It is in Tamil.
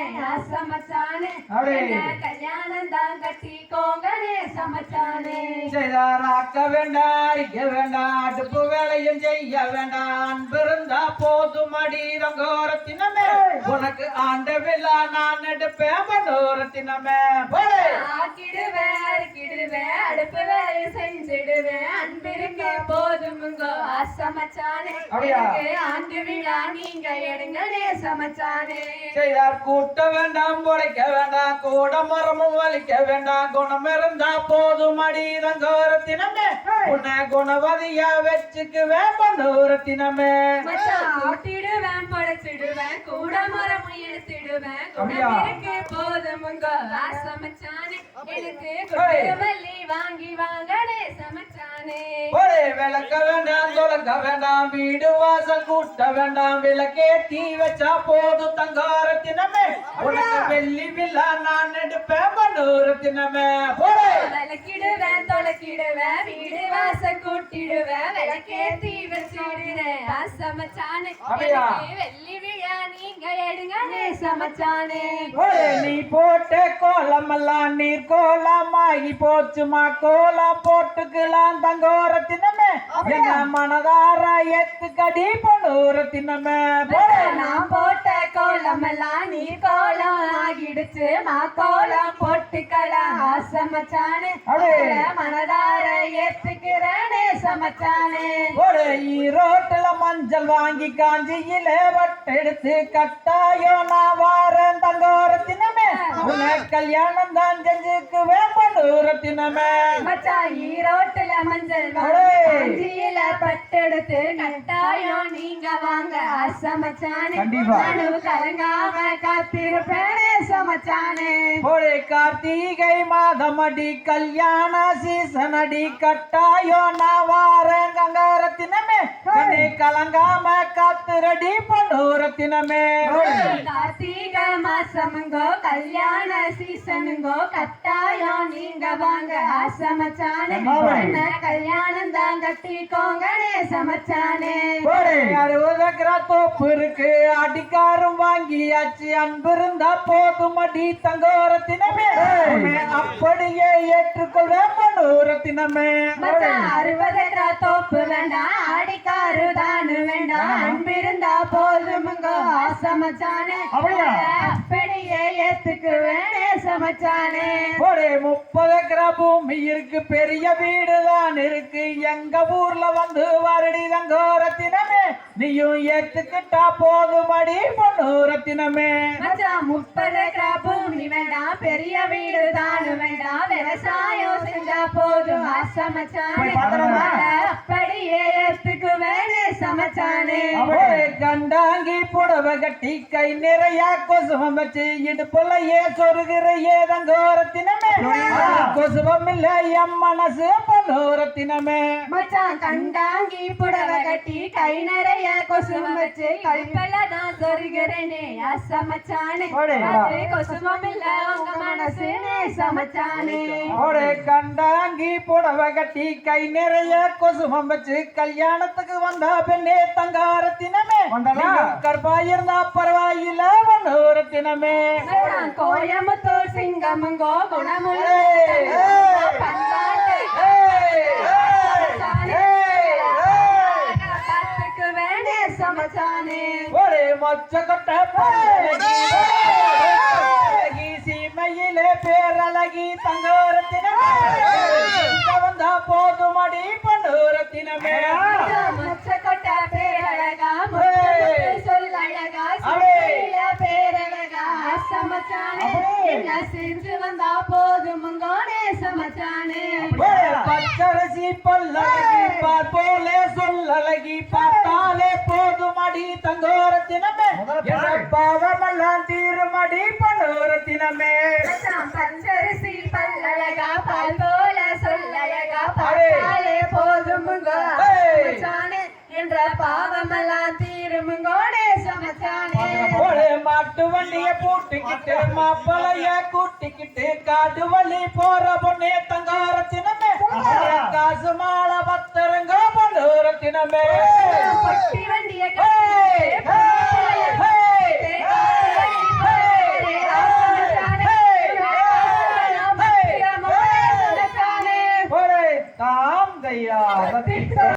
சமச்சானே. கல்யாணம் தான் கட்டிக்கோங்கனே சமச்சானே? செய்தாராக்க வேண்டாம் அடிக்க வேண்டாம் அடுப்பு வேலையும் செய்ய வேண்டாம். அன்பிருந்தா போதும் அடி ரங்கோரத்தினமே. உனக்கு ஆண்ட விழா நான் எடுப்பேன் மனோரத்தினமே. ஆக்கிடுவேன் அடுப்பு வேலை செஞ்சிடுவேன். போதுமுங்க சமச்சானே அப்படியா? எனக்கு ஆண்டு விழா நீங்க எடுங்கனே சமச்சானே. செய்தார் கூட்ட வேண்டாம் உழைக்க வேண்டாம் கூட மரமும் வலிக்க வேண்டாம் குணம் இருந்தா போதும் அடி ரங்கோரத்தினமே உன்னை குணவதியா வச்சுக்குவேன் படைச்சிடுவேன் கூட எடுத்துடுவேன் போதுமுங்க எனக்கு வாங்கி வாங்கனே சமச்சானே. ஒரே விளக்க வேண்டாம் தொலைக்க வேண்டாம் வீடு வாசல் கூட்ட வேண்டாம் விளக்கே தீ வச்சா போதும் தங்காரத்தினமே உனக்கு வெள்ளி விழா நான் எடுப்பேன் மனோரத்தினமே போரே விளக்கிடுவேன் தொலைக்கிடுவேன் வீடு வாசல் கூட்டிடுவேன் விளக்கேத்தி வச்சிடுறேன். சமச்சானே. அப்படியா? எனக்கு வெள்ளி விழா நீங்க எடுங்கனே சமச்சானே. ஒரே நீ போட்ட கோலம் எல்லாம் நீர் கோலமாகி போச்சுமா கோலம் போட்டுக்கலாம் தங்கோரத்தினமே. எங்க மனதார எத்துக்கடி பொண்ணூரத்தினமே நான் போட்ட கோலம் எல்லாம் நீ கோலம் ஆகிடுச்சு மா கோலம் போட்டுக்கலாம். சமச்சானே அப்படியே. மனதார ஏத்துக்கிறேனே. சமச்சானே ஒரு ஈரோட்டுல மஞ்சள் வாங்கி காஞ்சியில வட்டெடுத்து கட்டாயோ நான் வாரேன் தங்கோரத்தினமே உன்னை கல்யாணம் தான் செஞ்சுக்குவேன் பண்டூரத்தினமே மச்சான் ஈரோட்டுல மஞ்சள் ஏய். வாங்கியில பட்டெடுத்து கட்டாயம் நீங்க வாங்க. சமச்சானே. நானும் கலங்காம காத்திருப்பேனே சமச்சானே. ஒரு கார்த்திகை மாதம் அடி கல்யாண சீசன் அடி கட்டாயோ நான் வாரேன் கங்காரத்தினமே. கண்ணே கலங்காம காத்துரடி பண்டூரத்தினமே கார்த்திகை மாசமுங்கோ கல்யாண சீசனுங்கோ கட்டாயம் நீங்க வாங்க. சமச்சானே கல்யாணம் தான் கட்டிக்கோங்கனே சமச்சானே அறுபது ஏக்கரா தோப்பு இருக்கு அடிக்காரும் வாங்கியாச்சு. அன்பு இருந்தா போதும் அடி தங்கோரத்தினமே. அப்படியே ஏற்றுக்கொள்வேன் மச்சான் அறுபது தோப்பு வேண்டாம் ஆடிக்காரு தானு வேண்டாம் அன்பிருந்தா போதுமுங்கோ சமச்சானே அப்படியா? ஏத்துக்குவேனே சமச்சானே ஒரு முப்பது ஏக்கரா பூமி இருக்கு பெரிய வீடு தான் இருக்கு. எங்க ஊர்ல வந்து வருடி தங்கோரத்தினமே நீயும் ஏத்துக்கிட்டா போதும் அடி மச்சான் முப்பது ஏக்கரா பூமி வேண்டாம் பெரிய வீடு தானு வேண்டாம் விவசாயம் போதும் சமச்சானே? அப்படியே ஏத்துக்குவேனே சமச்சானே. அவளே. கண்டாங்கி புடவை கட்டி கை நிறைய கொசுவம் வச்சு இடுப்புலையே சொருகிறையே தங்கோரத்தினமே கொசுவம் இல்ல எம் மனசு பனோரத்தினமே மச்சான் கண்டாங்கி புடவை கட்டி கை நிறைய கொசுவம் வச்சு கல்பல தான் சொருகிறேனே போடு. அது கொசுவம் இல்ல உங்க மனசு சமச்சானே அவளே கண்டாங்கி புடவை கட்டி கை நிறைய கொசுவம் வச்சு கல்யாணத்துக்கு வந்தா பெண்ணே தங்காரத்தினமே. கற்பாயிருந்தா பரவாயில்ல பனோரத்தினமே மச்சான் கோயம்புத்தூர் சிங்கமங்கோ குணமுள்ள சமச்சானே. ஒரே பேரழகி, பேரழகி, சீமையிலே பேரழகி தங்கோரத்தினமே வந்தா போதுமடி பண்டோரத்தினமே மச்சக்கொட்ட பேரழகா என்ன செஞ்சு வந்தா போதுமுங்கோனே சமச்சானே. ஒரே பச்சரிசி பல்லழகி பார்ப்போலே சொல்லழகி பார்த்தாலே போதுமடி தங்கோரத்தினமே என்ற பாவமெல்லாம் தீருமடி பண்டோரத்தினமே மச்சான் பச்சரிசி பல்லழகா பால் போல சொல்லழகா அடே. பார்த்தாலே ஏய். சமச்சானே. என்ற பாவமெல்லாம் சமச்சானே ஒரு மாட்டு வண்டிய பூட்டிக்கிட்டு மாப்பிளைய கூட்டிக்கிட்டு காட்டு வழி போற பொண்ணே தங்காரத்தினமே. காசு மாலை பத்திரங்க பண்டோரத்தினமே